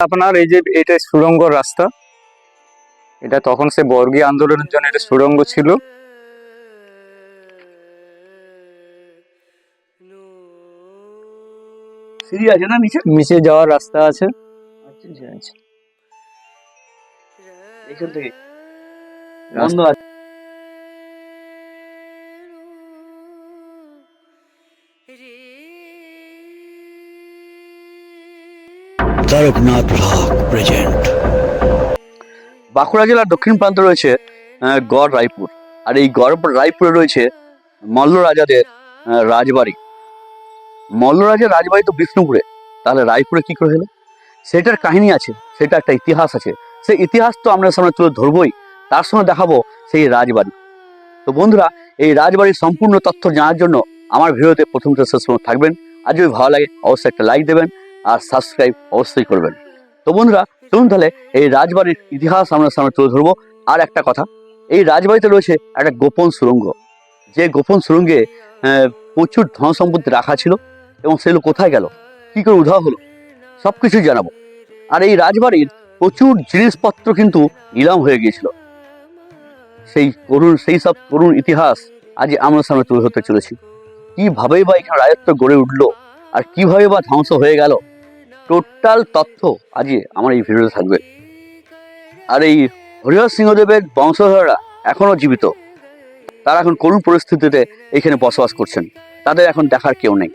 আপনার এই যে এটা সুড়ঙ্গ রাস্তা এটা তখন সে বর্গী আন্দোলনের জন্য এটা সুড়ঙ্গ ছিল। সিঁড়ি আছে না নিচে? নিচে যাওয়ার রাস্তা আছে। আচ্ছা আচ্ছা। আচ্ছা এখান থেকে। বন্ধ আছে। প্রেজেন্ট বাঁকুড়া জেলার দক্ষিণ প্রান্তে রয়েছে গড় রায়পুর। আর এই গড় রায়পুরে রয়েছে মল্ল রাজাদের রাজবাড়ি। মল্ল রাজার রাজবাড়ি তো বিষ্ণুপুরে। তাহলে রায়পুরে কি করে হলো? সেটার কাহিনী আছে, সেটা একটা ইতিহাস আছে। সেই ইতিহাস তো আমরা সামনে তুলে ধরবই, তার সঙ্গে দেখাবো সেই রাজবাড়ি। তো বন্ধুরা, এই রাজবাড়ির সম্পূর্ণ তথ্য জানার জন্য আমার ভিডিওতে প্রথম শেষ পর্যন্ত থাকবেন। আর যদি ভালো লাগে, অবশ্যই একটা লাইক দেবেন। আর সাবস্ক্রাইব অবশ্যই করবেন। তো বন্ধুরা চলুন তাহলে এই রাজবাড়ির ইতিহাস আমরা সামনে তুলে ধরবো। আর একটা কথা এই রাজবাড়িতে রয়েছে একটা গোপন সুড়ঙ্গ যে গোপন সুড়ঙ্গে আহ, প্রচুর ধন সম্পত্তি রাখা ছিল এবং সেগুলো কোথায় গেল কি করে উধাও হলো সব কিছুই জানাব। আর এই রাজবাড়ির প্রচুর জিনিসপত্র কিন্তু নিলাম হয়ে গিয়েছিল। সেই করুণ সেই সব করুণ ইতিহাস আজ আমরা সামনে তুলে ধরতে চলেছি। কিভাবেই বা এখানে রাজত্ব গড়ে উঠল আর কীভাবে বা ধ্বংস হয়ে গেল টোটাল তথ্য আজ আমার এই ভিডিওতে থাকবে। আর এই হরিহর সিংহদেবের বংশধররা এখনও জীবিত। তারা এখন করুণ পরিস্থিতিতে এখানে বসবাস করছেন। তাদের এখন দেখার কেউ নেই।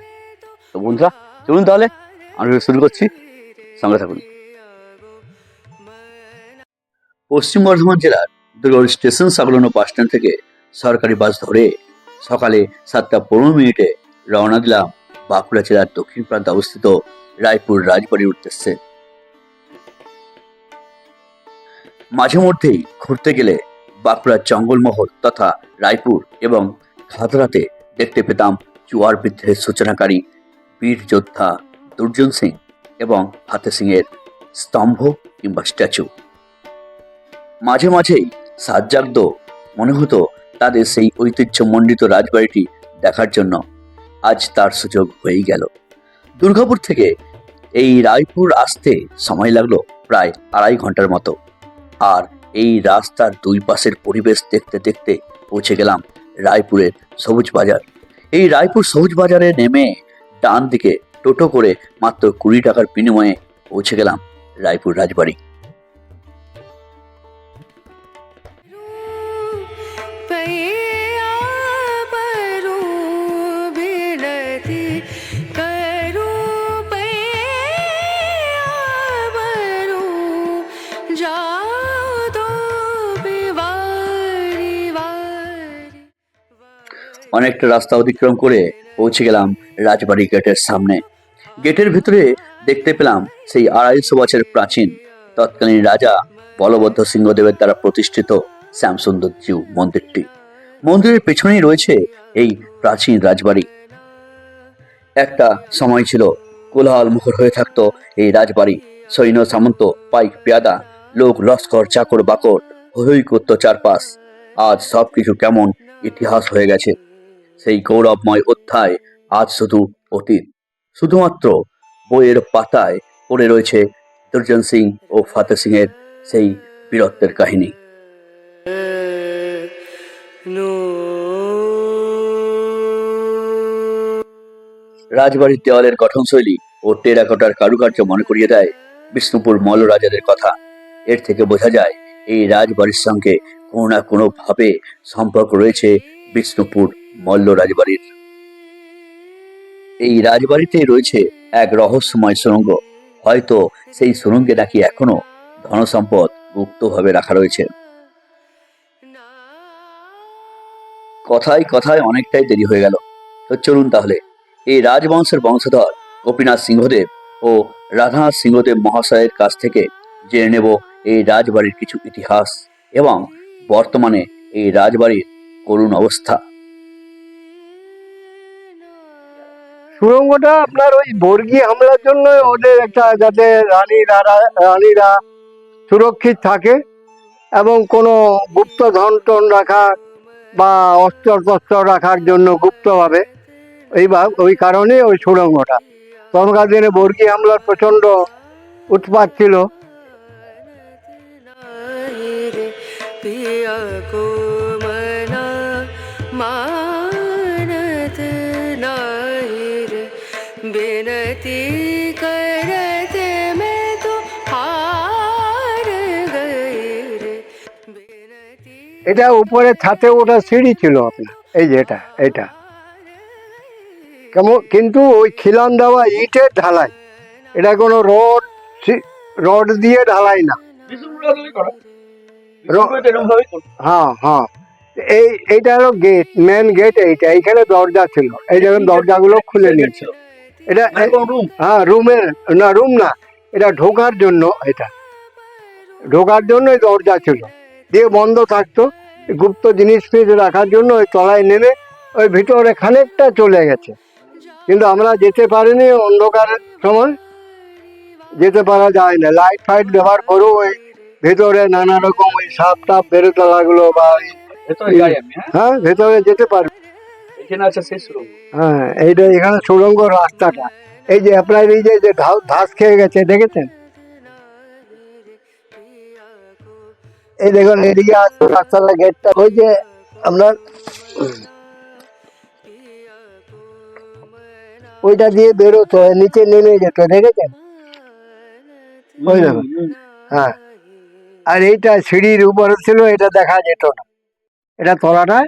তো বন্ধুরা, চলুন তাহলে, আমি শুরু করছি। সঙ্গে থাকুন। পশ্চিম বর্ধমান জেলার দুর্গর স্টেশন সংলগ্ন বাস স্ট্যান্ড থেকে সরকারি বাস ধরে সকালে সাতটা পনেরো মিনিটে রওনা দিলাম বাঁকুড়া জেলার দক্ষিণ প্রান্তে অবস্থিত রায়পুর রাজবাড়ির উদ্দেশ্যে মাঝে মধ্যেই ঘুরতে গেলে বাঁকুড়ার জঙ্গলমহল তথা রায়পুর এবং খাতড়াতে দেখতে পেতাম চুয়ার বিদ্রোহের সূচনাকারী বীর যোদ্ধা দুর্জন সিং এবং ফাতে সিংয়ের স্তম্ভ কিংবা স্ট্যাচু। মাঝে মাঝেই সাজ্জাগ্দ মনে হতো তাদের সেই ঐতিহ্যমণ্ডিত রাজবাড়িটি দেখার জন্য আজ তার সুযোগ হয়েই গেল। দুর্গাপুর থেকে এই রায়পুর আসতে সময় লাগল প্রায় আড়াই ঘণ্টার মতো। আর এই রাস্তার দুই পাশের পরিবেশ দেখতে দেখতে পৌঁছে গেলাম রায়পুরের সবুজ বাজার। এই রায়পুর সবুজ বাজারে নেমে ডান দিকে টোটো করে মাত্র কুড়ি টাকার বিনিময়ে পৌঁছে গেলাম রায়পুর রাজবাড়ি। অনেকটা রাস্তা অতিক্রম করে পৌঁছে গেলাম রাজবাড়ি গেটের সামনে। গেটের ভিতরে দেখতে পেলাম সেই আড়াইশো বছর প্রাচীন, তৎকালীন রাজা বলবদ্ধ সিংহদেবের দ্বারা প্রতিষ্ঠিত শ্যামসুন্দর জিউ মন্দিরটি। মন্দিরের পেছনেই রয়েছে এই প্রাচীন রাজবাড়ি। একটা সময় ছিল, কোলাহল মুখর হয়ে থাকতো এই রাজবাড়ি। সৈন্য সামন্ত, পাইক পেয়াদা, লোক লস্কর, চাকর বাকর হই করতো চারপাশ। আজ সবকিছু কেমন ইতিহাস হয়ে গেছে। সেই গৌরবময় অধ্যায় আজ শুধু অতীত। শুধুমাত্র বইয়ের পাতায় পড়ে রয়েছে দুর্জন সিং ও ফাতে সিং এর সেই বীরত্বের কাহিনী। রাজবাড়ির দেওয়ালের গঠনশৈলী ও টেরাকোটার কারুকার্য মনে করিয়ে দেয় বিষ্ণুপুর মল্ল রাজাদের কথা। এর থেকে বোঝা যায়, এই রাজবাড়ির সঙ্গে কোনো না কোনো ভাবে সম্পর্ক রয়েছে বিষ্ণুপুর মল্ল রাজবাড়ির। এই রাজবাড়িতে রয়েছে এক রহস্যময় সুড়ঙ্গ হয়তো সেই সুড়ঙ্গে নাকি এখনও ধনসম্পদ গুপ্তভাবে রাখা রয়েছে। কথায় কথায় অনেকটাই দেরি হয়ে গেল। তো চলুন তাহলে, এই রাজবংশের বংশধর গোপীনাথ সিংহদেব ও রাধানাথ সিংহদেব মহাশয়ের কাছ থেকে জেনে নেব এই রাজবাড়ির কিছু ইতিহাস এবং বর্তমানে এই রাজবাড়ির করুণ অবস্থা। সুড়ঙ্গটা আপনার ওই বর্গী হামলার জন্য ওদের একটা যাতে রানীরা রানীরা সুরক্ষিত থাকে এবং কোনো গুপ্ত ধন টন রাখা বা অস্ত্র টস্ত্র রাখার জন্য গুপ্তভাবে এই ওই কারণে ওই সুড়ঙ্গটা তখনকার দিনে বর্গী হামলার প্রচণ্ড উৎপাত ছিল। এটা উপরে ছাতে ওটা সিঁড়ি ছিল। আপনার এই যে এটা এটা কেমন কিন্তু ওই খিলান দেওয়া ইটের ঢালাই। এটা কোনো রড রড দিয়ে ঢালাই না। হ্যাঁ হ্যাঁ। এই এইটা হলো গেট মেন গেট এইটা। এইখানে দরজা ছিল। এই দেখুন দরজাগুলো খুলে নিয়েছে। এটা হ্যাঁ রুমের না রুম না। এটা ঢোকার জন্য এটা। ঢোকার জন্য এই দরজা ছিল। দিয়ে বন্ধ থাকতো গুপ্ত জিনিস ফিস রাখার জন্য ওই তলায় নেমে ওই ভিতরে খানিকটা চলে গেছে। কিন্তু আমরা যেতে পারিনি অন্ধকারের সময়। যেতে পারা যায় না। লাইট ফাইট ব্যবহার করো ওই ভেতরে নানা রকম ওই সাপ টাপ বেরোতে লাগল বা ওই- হ্যাঁ? ভেতরে যেতে পারবে হ্যাঁ এইটা এখানে সুড়ঙ্গ রাস্তাটা। এই যে আপনার এই যে ঘাস খেয়ে গেছে দেখেছেন? এই দেখুন এদিকে রাস্তাটা গেটটা ওই যে আপনার ওইটা দিয়ে বেরোতো নিচে নেমে যেত দেখেছেন? ওই দেখুন হ্যাঁ। আর এইটা সিঁড়ির উপরে ছিল এটা দেখা যেত না। এটা তলাটায়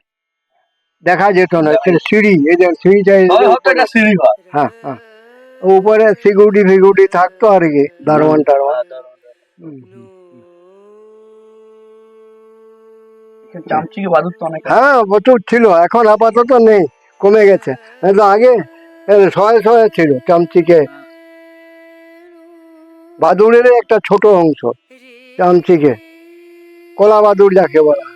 দেখা যেত না সিঁড়ি এই যে সিঁড়িটা হ্যাঁ। হ্যাঁ উপরে সিকিউরিটি ফিকিউরিটি থাকতো আর কি দারোয়ান টারোয়ান হুম, হুম। চামচিকে বাদুর তো অনেক হ্যাঁ প্রচুর ছিল এখন আপাতত নেই কমে গেছে। আগে শয়ে শয়ে ছিল চামচিকে। বাদুড়ের একটা ছোট অংশ চামচিকে। কলা বাদুর যাকে বলা।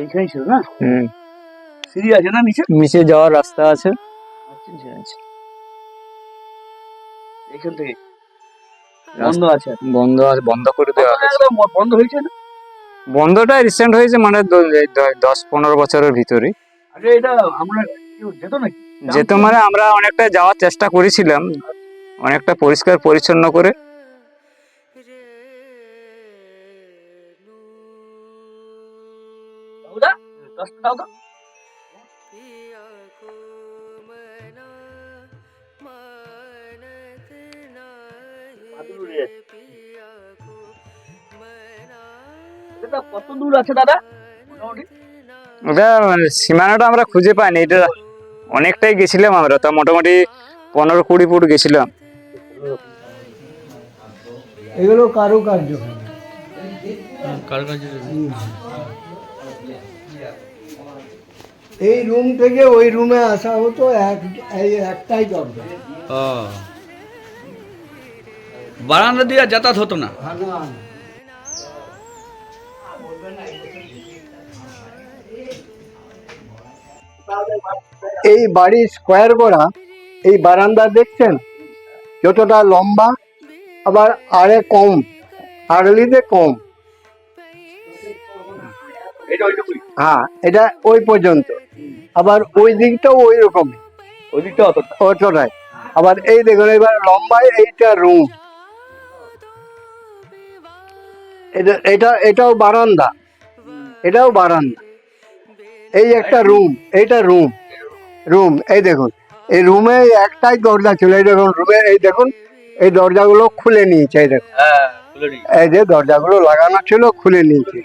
এইখানেই ছিল না? হুম। সিঁড়ি আছে না নিচে? নিচে যাওয়ার রাস্তা আছে আচ্ছা, আচ্ছা। এখান থেকে। বন্ধ আছে। বন্ধ আছে বন্ধ করে দেওয়া হয়েছে। বন্ধ হয়েছে না? বন্ধটা রিসেন্ট হয়েছে মানে দশ পনেরো বছরের ভিতরে। আগে এটা আমরা যেত নাকি? যেহেতু মানে আমরা অনেকটা যাওয়ার চেষ্টা করেছিলাম অনেকটা পরিষ্কার পরিচ্ছন্ন করে। দাও তো। এটা কত দূর আছে দাদা? ওটা মানে সীমানাটা আমরা খুঁজে পাইনি। এটা অনেকটাই গেছিলাম আমরা তা মোটামুটি পনেরো কুড়ি ফুট গেছিলাম। এগুলো কারুকার্য। এই রুম থেকে ওই রুমে আসা হতো এক এই একটাই দরজা বারান্দা দিয়ে যাতায়াত হতো না? হ্যাঁ, না, না। এই বাড়ি স্কোয়ার করা এই বারান্দা দেখছেন? যতটা লম্বা আবার আরে কম আড়লিতে কম। এটা হ্যাঁ এটা ওই পর্যন্ত। আবার ওই দিকটাও ওই রকম। ওই দিকটা অত অতটাই। আবার এই দেখুন এবার লম্বায় এইটা রুম এটা এটা এটাও বারান্দা। এটাও বারান্দা। এই একটা রুম এইটা রুম রুম এই দেখুন এই রুমে একটাই দরজা ছিল এই দেখুন রুমে এই দেখুন এই দরজাগুলো খুলে নিয়েছে এই দেখুন। হ্যাঁ এই যে দরজাগুলো লাগানো ছিল খুলে নিয়েছে।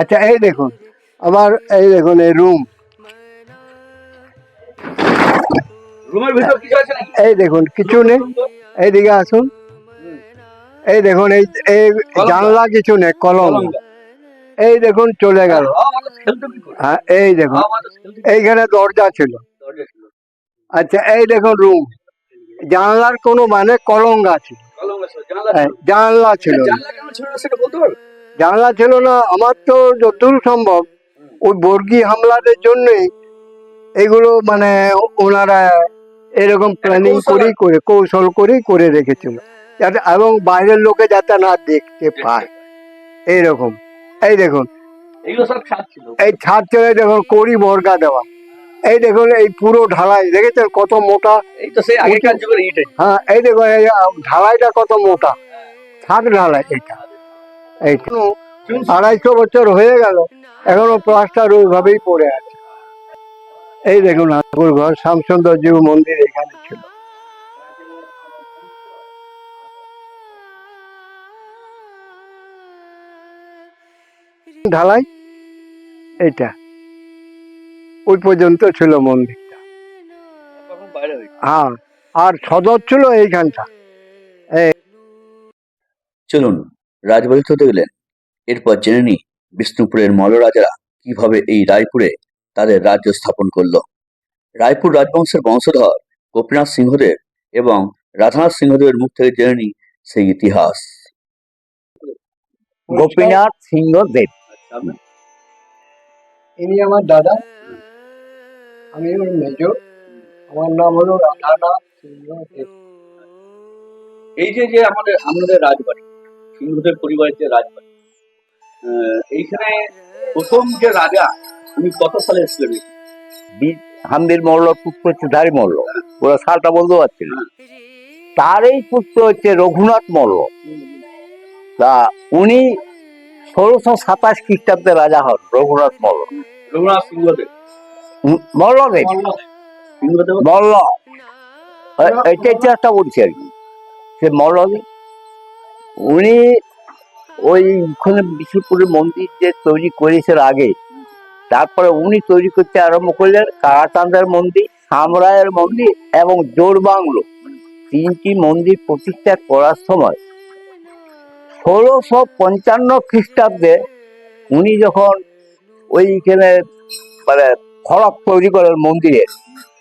আচ্ছা এই দেখুন আবার এই দেখুন এই রুম এই দেখুন কিছু নেই। এইদিকে আসুন। এই দেখুন এই জানলা কিছু নেই কলম। এই দেখুন চলে গেল। হ্যাঁ এই দেখুন এইখানে দরজা ছিল। আচ্ছা এই দেখুন রুম। জানলার কোনো মানে কলম আছে জানলা হ্যাঁ, ছিল। জানলা ছিল না। জানলা ছিল না আমার তো যতদূর সম্ভব ওই বর্গী হামলাদের জন্যই এগুলো মানে ওনারা এরকম প্ল্যানিং করেই করে কৌশল করেই করে রেখেছিল। যাতে এবং বাইরের লোকে যাতে না দেখতে পায়। এইরকম। এই দেখুন। এগুলো সব ছাদ ছিল। এই ছাদ চলে দেখুন কড়ি বর্গা দেওয়া। এই দেখুন এই পুরো ঢালাই। দেখেছেন কত মোটা? এই তো সেই আগেকার যুগের ইট হ্যাঁ এই দেখুন এই ঢালাইটা কত মোটা। থাক ঢালাই এইটা। এই আড়াইশো বছর হয়ে গেল এখনও প্লাস্টার ওইভাবেই পড়ে আছে। এই দেখুন ঠাকুর ঘর শ্যামসুন্দর জিউ মন্দির এখানে ছিল। ঢালাই এইটা। ওই পর্যন্ত ছিল মন্দিরটা। তখন বাইরে হয়ে হ্যাঁ আর সদর ছিল এইখানটা। চলুন রাজবাড়ি হতে গেলেন এরপর জেনে নিই বিষ্ণুপুরের মল্লরাজারা কীভাবে এই রায়পুরে তাদের রাজ্য স্থাপন করল। রায়পুর রাজবংশের বংশধর গোপীনাথ সিংহদেব এবং রাধানাথ সিংহদেবের মুখ থেকে জেনে নিই সেই ইতিহাস। গোপীনাথ সিংহ দেব ইনি আমার দাদা আমি ওর মেজ। আমার নাম হলো রাধানাথ সিংহ এই যে যে আমাদের আমাদের রাজবাড়ি সিংহদেব পরিবারের যে রাজবাড়ি এইখানে প্রথম যে রাজা উনি কত সালে এসেছিলেন? বীর হামদির মল্ল পুত্র হচ্ছে ধারী মল্ল ওরা সালটা বলতে পারছিল না। তারই পুত্র হচ্ছে রঘুনাথ মল্ল তা উনি ষোলোশো সাতাশ খ্রিস্টাব্দে রাজা হন রঘুনাথ মল্ল। রঘুনাথ সিংহদেব। মল্লদেব মল্ল এটা ইতিহাসটা বলছি আর কি। সে মল্লদেব উনি ওই ওখানে বিষ্ণুপুরের মন্দির যে তৈরি করেছেন আগে তারপরে উনি তৈরি করতে আরম্ভ করলেন কারাচাঁদের মন্দির সামরায়ের মন্দির এবং জোরবাংলো তিনটি মন্দির প্রতিষ্ঠা করার সময় ষোলোশো পঞ্চান্ন খ্রিস্টাব্দে উনি যখন ওইখানে মানে ফলক তৈরি করেন মন্দিরে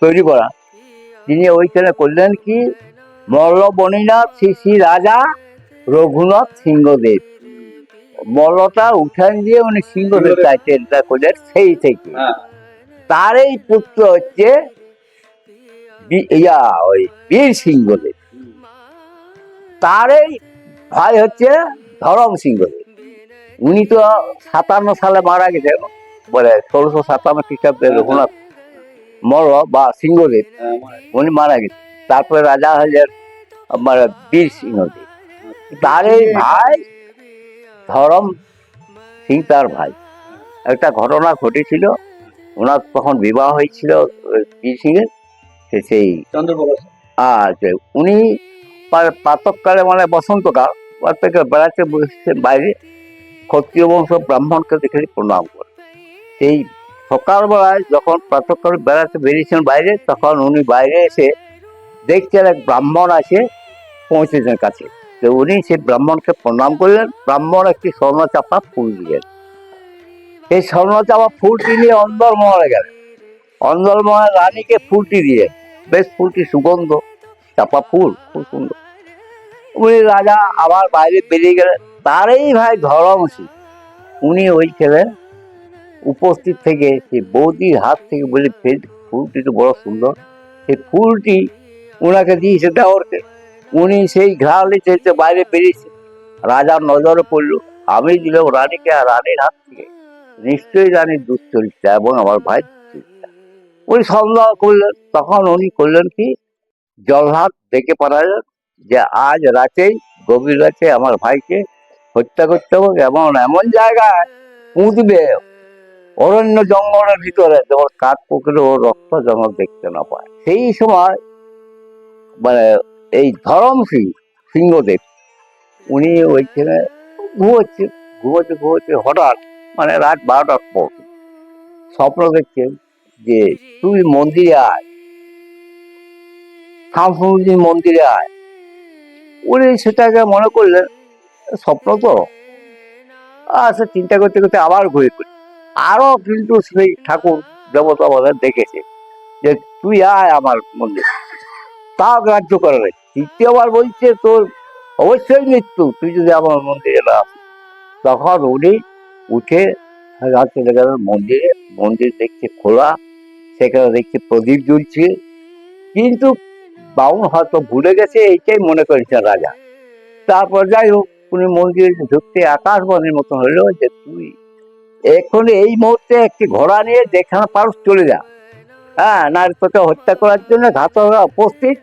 তৈরি করা তিনি ওইখানে করলেন কি? মল্ল বনিনাথ শ্রী শ্রী রাজা রঘুনাথ সিংহদেব। মল্লটা উঠান দিয়ে উনি সিংহদেব টাইটেলটা করলেন সেই থেকে। হ্যাঁ। তারই পুত্র হচ্ছে ইয়া ওই বীর সিংহদেব। তারই ভাই হচ্ছে ধরম সিংহদেব উনি তো সাতান্ন সালে মারা গেছেন বলে ষোলোশো সাতান্ন খ্রিস্টাব্দে রঘুনাথ মর বা সিংহদেব উনি মারা গেছে তারপরে রাজা হলেন আমার বীর সিংহদেব। তার এই ভাই ধরম সিং তার ভাই। একটা ঘটনা ঘটেছিল ওনার তখন বিবাহ হয়েছিল বীর সিংয়ের সেই চন্দ্রপ্রকাশ আর যে উনি প্রা- প্রাতঃকালে মানে বসন্তকাল ওর বেড়াতে বসে বাইরে ক্ষত্রিয় বংশ ব্রাহ্মণকে দেখে প্রণাম করে। সেই সকালবেলায় যখন প্রাতঃকালে বেড়াতে বেরিয়েছেন বাইরে, তখন উনি বাইরে এসে দেখছেন এক ব্রাহ্মণ আছে পৌঁছেছেন কাছে। তো উনি সেই ব্রাহ্মণকে প্রণাম করলেন। ব্রাহ্মণ একটি স্বর্ণচাপা ফুল দিলেন। সেই স্বর্ণচাপা ফুলটি নিয়ে অন্দরমহলে গেলেন। অন্দরমহলে রানীকে ফুলটি দিয়ে বেশ ফুলটি সুগন্ধ, চাপা ফুল, খুব সুন্দর। উনি রাজা আবার বাইরে বেরিয়ে গেলেন। তারই ভাই ধরমসি। উনি ওইখানে উপস্থিত থেকে সেই বৌদির হাত থেকে বলে ফেল ফুলটি তো বড় সুন্দর। সেই ফুলটি ওনাকে দিয়েছে দেওয়ারকে উনি সেই ঘাড়ি চেয়েছে বাইরে বেরিয়েছে। রাজার নজরে পড়ল, আমি দিলাম রানীকে আর রানীর হাত থেকে। নিশ্চয়ই রানীর দুশ্চরিত্রা এবং আমার ভাই দুশ্চরিত্রা। উনি সন্দেহ করলেন। তখন উনি করলেন কি? জলহাট ডেকে পাঠালেন। যে আজ রাতেই গভীর রাতে আমার ভাইকে হত্যা করতে হবে এমন এমন জায়গায় পুঁতবে। অরণ্য জঙ্গলের ভিতরে যেমন কাঠ পুকুরে ও রক্ত যেন দেখতে না পায়। সেই সময় মানে এই ধরম সিং সিংহদেব, উনি ওইখানে ঘুমোচ্ছে ঘুমোচ্ছে ঘুমোচ্ছে হঠাৎ মানে রাত বারোটার পর স্বপ্ন দেখছেন যে তুই মন্দিরে আয়। শামসুদ্দিন মন্দিরে আয়। উনি সেটাকে মনে করলেন, স্বপ্ন তো? আচ্ছা চিন্তা করতে করতে আবার ঘুরে ঘুরে আরও কিন্তু সেই ঠাকুর দেবতা বলে দেখেছে যে, তুই আয় আমার মন্দির। তাও গ্রাহ্য করে নাই। তৃতীয়বার বলছে, তোর অবশ্যই মৃত্যু। তুই যদি আমার মন্দিরে না। তখন উনি উঠে রাত চলে গেলেন মন্দিরে, মন্দির দেখছে খোলা, সেখানে দেখছে প্রদীপ জ্বলছে। কিন্তু বাউন হয়তো ভুলে গেছে, এইটাই মনে করেছেন রাজা। তারপর যাই হোক, উনি মন্দিরে ঢুকতে আকাশবাণীর মতন হলো যে, তুই এখন এই মুহূর্তে একটি ঘোড়া নিয়ে যেখানে পারস চলে যা। হ্যাঁ নারী তোকে হত্যা করার জন্য ঘাতকরা উপস্থিত।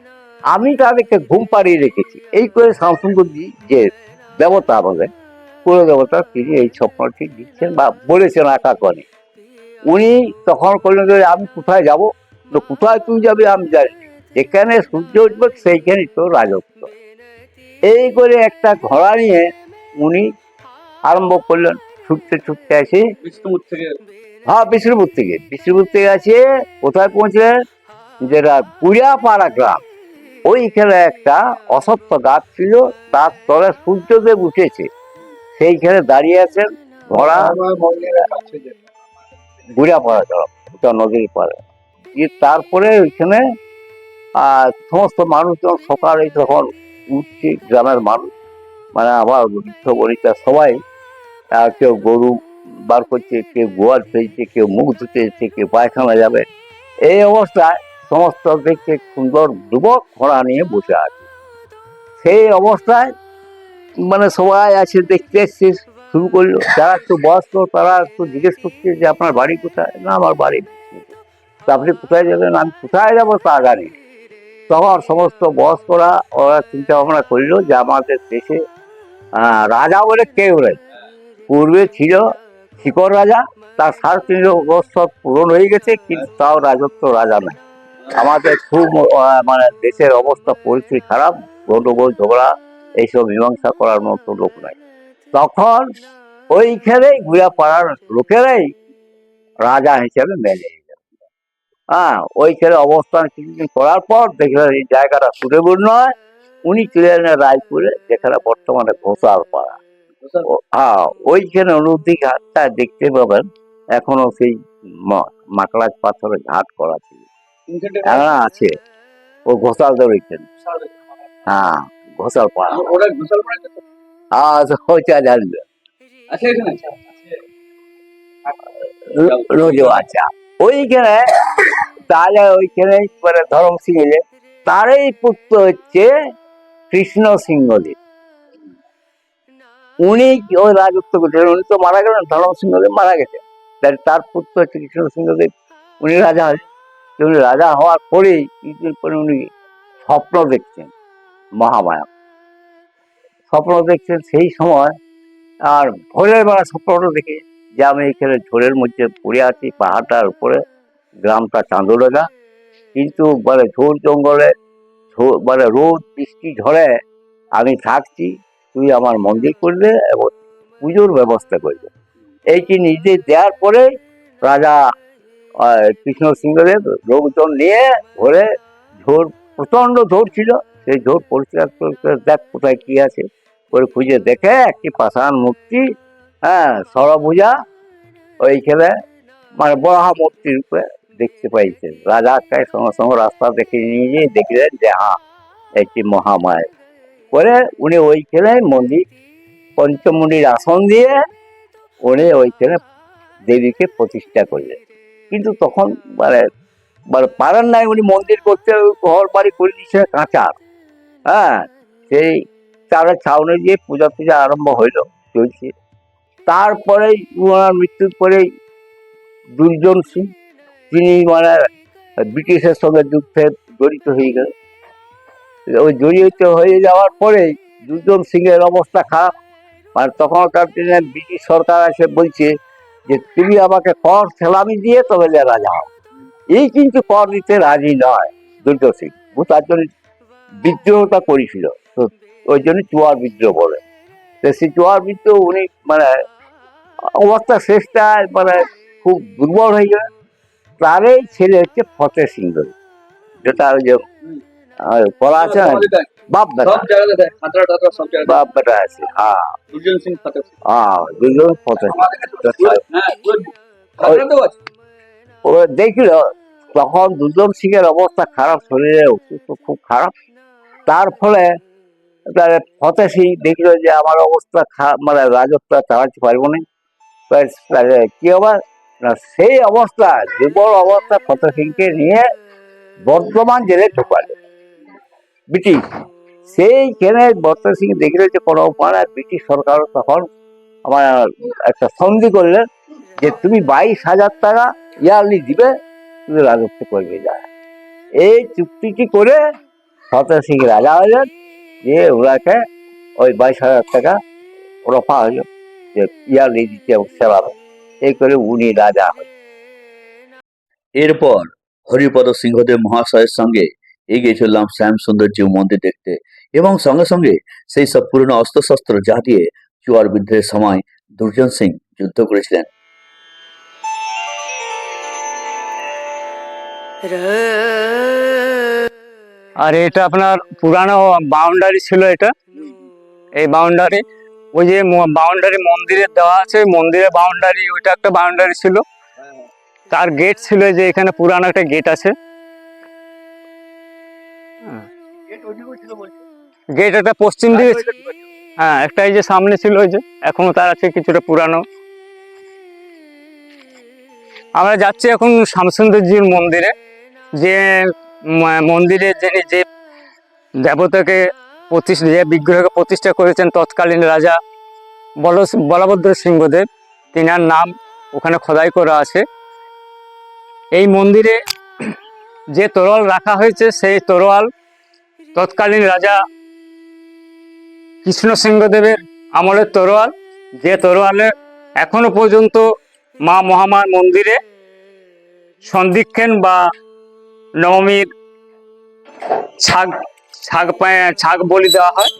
আমি তাদেরকে ঘুম পাড়িয়ে রেখেছি। এই করে শামসুন্দরজি যে দেবতা আমাদের পুরো দেবতা তিনি এই স্বপ্নটি দিচ্ছেন বা বলেছেন আঁকা করে উনি তখন করলেন আমি কোথায় যাব? তো কোথায় তুই যাবি আমি জানি। যেখানে সূর্য উঠবে সেইখানে তো রাজত্ব। এই করে একটা ঘোড়া নিয়ে উনি আরম্ভ করলেন ছুটতে ছুটতে আসে। বিষ্ণুপুর থেকে। হ্যাঁ বিষ্ণুপুর থেকে। বিষ্ণুপুর থেকে আছে কোথায় পৌঁছলেন? যেটা কুড়িয়াপাড়া গ্রাম। ওইখানে একটা অসত্য গাছ ছিল তার তলে সূর্যদেব উঠেছে। সেইখানে দাঁড়িয়ে আছেন ঘোড়া। গুড়িয়াপাড়া গ্রাম ওটা নদীর পাড়ে। তারপরে ওইখানে আহ, সমস্ত মানুষজন সকালে তখন উঠছে গ্রামের মানুষ মানে আমার বৃদ্ধ বনিতা সবাই কেউ গরু বার করছে কেউ গোয়াল ফেলছে কেউ মুখ ধুতে যাচ্ছে কেউ পায়খানা যাবে এই অবস্থায় সমস্ত দেখছে সুন্দর যুবক ঘোড়া নিয়ে বসে আছে। সেই অবস্থায় মানে সবাই আছে দেখতে এসছে শুরু করল। যারা একটু বয়স্ক তারা একটু জিজ্ঞেস করছে যে আপনার বাড়ি কোথায়? না আমার বাড়ি আপনি কোথায় যাবেন? আমি কোথায় যাব তা জানি। তখন সমস্ত বয়স্করা ওরা চিন্তা ভাবনা করল যে আমাদের দেশে রাজা বলে কেউ নেই পূর্বে ছিল শিকর রাজা, তার সাড়ে তিনশো পূরণ হয়ে গেছে, কিন্তু তাও রাজত্ব রাজা নাই আমাদের খুব মানে দেশের অবস্থা, পরিস্থিতি খারাপ, গন্ডগোল, ঝগড়া, এইসব মীমাংসা করার মতো লোক নাই। তখন ওইখানেই ঘুরে পাড়ার লোকেরাই রাজা হিসেবে মেনে হ্যাঁ ওইখানে অবস্থান কিছুদিন করার পর দেখলেন এই জায়গাটা সুটেবল নয়। উনি চলে এলেন রায়পুরে যেখানে বর্তমানে ঘোষাল পাড়া হ্যাঁ ওইখানে নদী ঘাটটা দেখতে পাবেন। এখনও সেই মাকড়াজ পাথরের ঘাট করা ছিল। হ্যাঁ আছে। ও ঘোষালদের ওইখানে। হ্যাঁ ঘোষাল পাড়া তো- আচ্ছা ওইটা জানবে। আচ্ছা ওইখানে তাহলে ওইখানে মানে ধরম সিং এলে তারই পুত্র হচ্ছে কৃষ্ণ সিংহদেব। উনি ওই রাজত্ব করছিলেন, উনি তো মারা গেলেন, ধরম সিংহদেব মারা গেছে। তাই তার পুত্র হচ্ছে কৃষ্ণ সিংহদেব, উনি রাজা উনি রাজা হওয়ার পরেই কিছুদিন পরে উনি স্বপ্ন দেখছেন মহামায়া। স্বপ্ন দেখছেন সেই সময় আর ভোরের বেলা স্বপ্নটা দেখে যে আমি এখানে ঝোড়ের মধ্যে পড়ে আছি, পাহাড়টার উপরে। গ্রামটা চাঁদোলেগা কিন্তু মানে ঝোড় জঙ্গলে মানে রোদ, বৃষ্টি, ঝড়ে আমি থাকছি, তুই আমার মন্দির করবে এবং পুজোর ব্যবস্থা করবে। এইটি নির্দেশ দেওয়ার পরে রাজা কৃষ্ণ সিংহদেব লোকজন নিয়ে ধরে ঝোর প্রচণ্ড ঝোড় ছিল। সেই ঝোড় পরিষ্কার করে করে দেখ কোথায় কী আছে। করে খুঁজে দেখে একটি পাষাণ মূর্তি হ্যাঁ সরভুজা, ওইখানে মানে বড়হা মূর্তির উপরে দেখতে পাইছে। রাজা সঙ্গে সঙ্গে রাস্তা দেখে নিয়ে দেখলেন যে হ্যাঁ একটি মহামায়। করে উনি ওইখানে মন্দির, পঞ্চমুনির আসন দিয়ে উনি ওইখানে দেবীকে প্রতিষ্ঠা করলেন। কিন্তু তখন মানে মানে পারেন নাই উনি মন্দির করতে, ঘর বাড়ি করে দিচ্ছে কাঁচার। হ্যাঁ সেই তারা ছাউনি দিয়ে পূজা টুজা আরম্ভ হইল, চলছে। তারপরেই ওনার মৃত্যুর পরেই দুর্জন সিং তিনি মানে ব্রিটিশের সঙ্গে যুদ্ধে জড়িত হয়ে গেলেন। ওই জড়িত হয়ে যাওয়ার পরেই দুর্জন সিং এর অবস্থা খারাপ। আর তখনকার দিনে ব্রিটিশ সরকার এসে বলছে যে, তুমি আমাকে কর, সেলামি দিয়ে তবে রাজা হও এই কিন্তু কর দিতে রাজি নয় দুর্গ সিং ও তার জন্য বিদ্রোহটা করেছিল। তো ওই জন্য চুয়ার বিদ্রোহ বলে। সেই চুয়ার বিদ্রোহ উনি মানে অবস্থা শেষটায় মানে খুব দুর্বল হয়ে গেল তারই ছেলে হচ্ছে ফতেহ সিংহ যেটা ওই যে বলা আছে না? বাপ বেটা। বাপ বেটা আছে হ্যাঁ। সিং হ্যাঁ দুজন সিং। হ্যাঁ আছে। ও দেখল তখন দুজন সিং এর অবস্থা খারাপ শরীরে অসুস্থ খুব খারাপ। তার ফলে তার ফতেহ সিং দেখল যে আমার অবস্থা খারাপ মানে রাজত্ব চালাতে পারব না। তাই কি হবে না, সেই অবস্থা দুর্বল অবস্থা ফতেহ সিংকে নিয়ে বর্ধমান জেলে ঢোকালো ব্রিটিশ সেইখানে বর্তমান সিং দেখলে যে কোনো উপায় ব্রিটিশ সরকার তখন আমার একটা সন্ধি করলেন যে তুমি বাইশ হাজার টাকা ইয়ারলি দিবে, তুমি রাজত্ব করবে যায় এই চুক্তিটি করে ফতেহ সিং রাজা হলেন, যে ওনাকে ওই বাইশ হাজার টাকা রফা হলো, যে ইয়ারলি দিতে সেবাবে করে উনি রাজা হলেন এরপর হরিপদ সিংহদেব মহাশয়ের সঙ্গে এগিয়ে চললাম শ্যাম সুন্দরজি মন্দির দেখতে এবং সঙ্গে সঙ্গে সেই সব পুরনো অস্ত্রশস্ত্র যা দিয়ে চুয়ার বিদ্রোহের সময় দুর্জন সিং যুদ্ধ করেছিলেন। আর এটা আপনার পুরানো বাউন্ডারি ছিল এটা? এই বাউন্ডারি ওই যে বাউন্ডারি মন্দিরের দেওয়া আছে মন্দিরের বাউন্ডারি ওইটা একটা বাউন্ডারি ছিল। তার গেট ছিল যে এখানে পুরানো একটা গেট আছে। গেট একটা পশ্চিম দিকে। হ্যাঁ একটা এই যে সামনে ছিল ওই যে, এখনও তার আছে কিছুটা পুরানো। আমরা যাচ্ছি এখন শামসুন্দরজির মন্দিরে। যে মন্দিরে যিনি যে দেবতাকে প্রতিষ্ঠা যে বিগ্রহকে প্রতিষ্ঠা করেছেন তৎকালীন রাজা বল বলভদ্র সিংহদেব, তিনার নাম ওখানে খোদাই করা আছে। এই মন্দিরে যে তরোয়াল রাখা হয়েছে, সেই তরোয়াল তৎকালীন রাজা কৃষ্ণ সিংহদেবের আমলের তরোয়াল। যে তরোয়ালে এখনও পর্যন্ত মা মহামার মন্দিরে সন্ধিক্ষণ বা নবমীর ছাগ ছাগ পায়ে- ছাগ বলি দেওয়া হয়।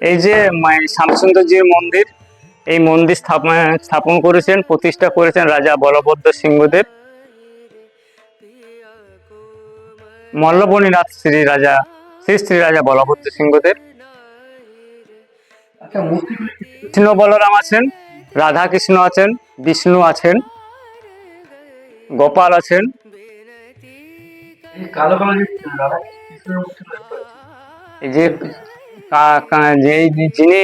এই যে শ্যামসুন্দরজির মন্দির এই মন্দির স্থাপন স্থাপন করেছেন প্রতিষ্ঠা করেছেন রাজা বলভদ্র সিংহদেব। মল্লবনীনাথ শ্রী রাজা শ্রী শ্রী রাজা বলভদ্র সিংহদেব। কৃষ্ণ বলরাম আছেন রাধা কৃষ্ণ আছেন বিষ্ণু আছেন গোপাল আছেন যে যে যিনি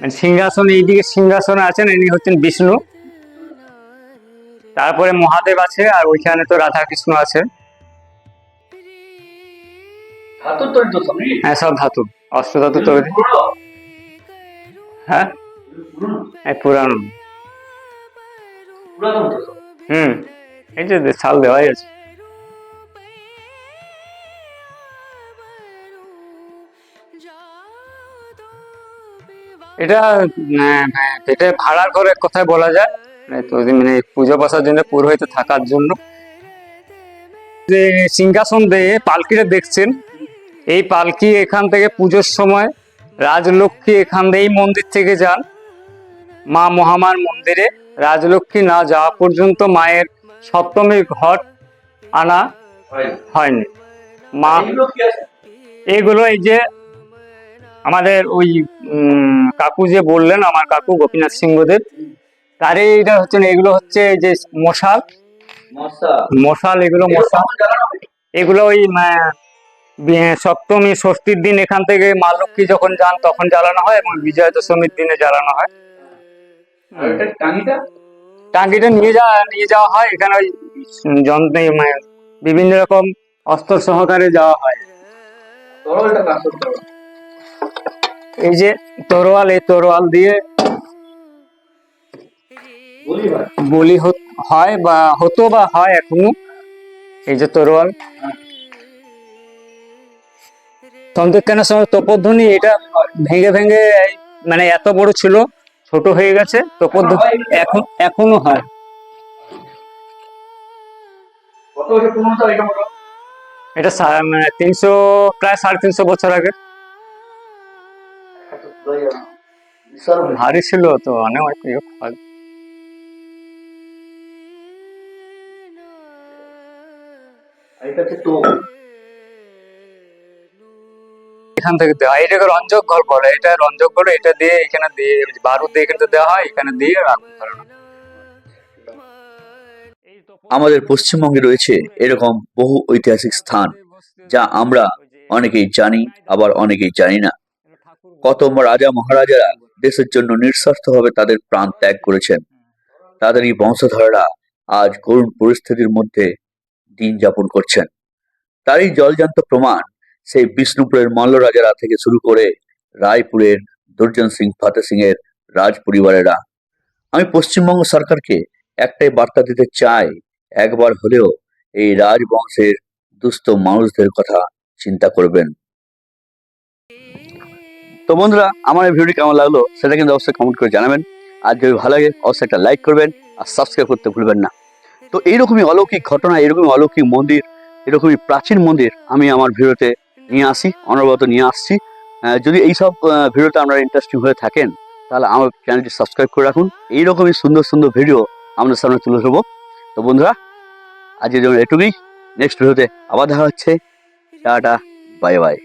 মানে সিংহাসন এইদিকে সিংহাসনে আছেন ইনি হচ্ছেন বিষ্ণু। তারপরে মহাদেব আছে আর ওইখানে তো রাধা কৃষ্ণ আছে হ্যাঁ সব ধাতু। অস্ত্র ধাতু তৈরি। হ্যাঁ? পুরানো। হুম। এই যে সাল দেওয়াই আছে। এটা এটা ভাড়ার ঘরে কথায় বলা যায়। তো মানে পুজো বসার জন্য পুরোহিত থাকার জন্য। যে সিংহাসন দিয়ে পালকিটা দেখছেন এই পালকি এখান থেকে পুজোর সময় রাজলক্ষ্মী এখান দিয়ে এই মন্দির থেকে যান। মা মহামার মন্দিরে রাজলক্ষ্মী না যাওয়া পর্যন্ত মায়ের সপ্তমীর ঘট আনা হয়নি। মা এগুলো এই যে আমাদের ওই উম, কাকু যে বললেন আমার কাকু গোপীনাথ সিংহদেব তারই এটা হচ্ছে এগুলো হচ্ছে যে মশাল। মশাল। এগুলো মশাল। এগুলো ওই সপ্তমী ষষ্ঠীর দিন এখান থেকে মা লক্ষ্মী যখন যান তখন জ্বালানো হয় এবং বিজয়া দশমীর দিনে জ্বালানো হয়। টাঙ্গিটা? নিয়ে যাওয়া নিয়ে যাওয়া হয়। এখানে ওই যন্ত্রে মানে বিভিন্ন রকম অস্ত্র সহকারে যাওয়া হয়। এই যে তরোয়াল এই তরোয়াল দিয়ে বলি হয়? বা হতো বা হয় এখনও। এই যে তরোয়াল। তন্ত্রজ্ঞানের সময় তপধ্বনি? এটা ভেঙে ভেঙে মানে এত বড় ছিল ছোট হয়ে গেছে তপধ্বনি এখন এখনও হয়। এটা? মানে তিনশো প্রায় সাড়ে তিনশো বছর আগে। ভারী ছিল তো অনেক ইয়ে হয়। এখান থেকে দেওয়া এটাকে রঞ্জক ঘর বলে এটা রঞ্জক এটা দিয়ে এখানে দিয়ে দিয়ে এখানে দেওয়া হয়, এখানে দিয়ে। আমাদের পশ্চিমবঙ্গে রয়েছে এরকম বহু ঐতিহাসিক স্থান, যা আমরা অনেকেই জানি, আবার অনেকেই জানি না কত রাজা মহারাজারা দেশের জন্য নিঃস্বার্থভাবে তাদের প্রাণ ত্যাগ করেছেন। তাদের এই বংশধররা আজ করুণ পরিস্থিতির মধ্যে দিন যাপন করছেন। তারই জলজান্ত প্রমাণ সেই বিষ্ণুপুরের মল্ল রাজারা থেকে শুরু করে রায়পুরের দুর্জন সিং ফাতে সিং এর রাজ পরিবারেরা আমি পশ্চিমবঙ্গ সরকারকে একটাই বার্তা দিতে চাই, একবার হলেও এই রাজবংশের দুস্থ মানুষদের কথা চিন্তা করবেন। তো বন্ধুরা, আমার এই ভিডিওটি কেমন লাগল সেটা কিন্তু অবশ্যই কমেন্ট করে জানাবেন। আর যদি ভালো লাগে, অবশ্যই একটা লাইক করবেন আর সাবস্ক্রাইব করতে ভুলবেন না। তো এইরকমই অলৌকিক ঘটনা এরকমই অলৌকিক মন্দির এরকমই প্রাচীন মন্দির আমি আমার ভিডিওতে নিয়ে আসি, অনবরত নিয়ে আসছি। যদি এইসব ভিডিওতে আপনারা ইন্টারেস্টিং হয়ে থাকেন, তাহলে আমার চ্যানেলটি সাবস্ক্রাইব করে রাখুন। এইরকমই সুন্দর সুন্দর ভিডিও আমাদের সামনে তুলে ধরবো। তো বন্ধুরা, আজকের জন্য এটুকুই। নেক্সট ভিডিওতে আবার দেখা হচ্ছে। Tata bye bye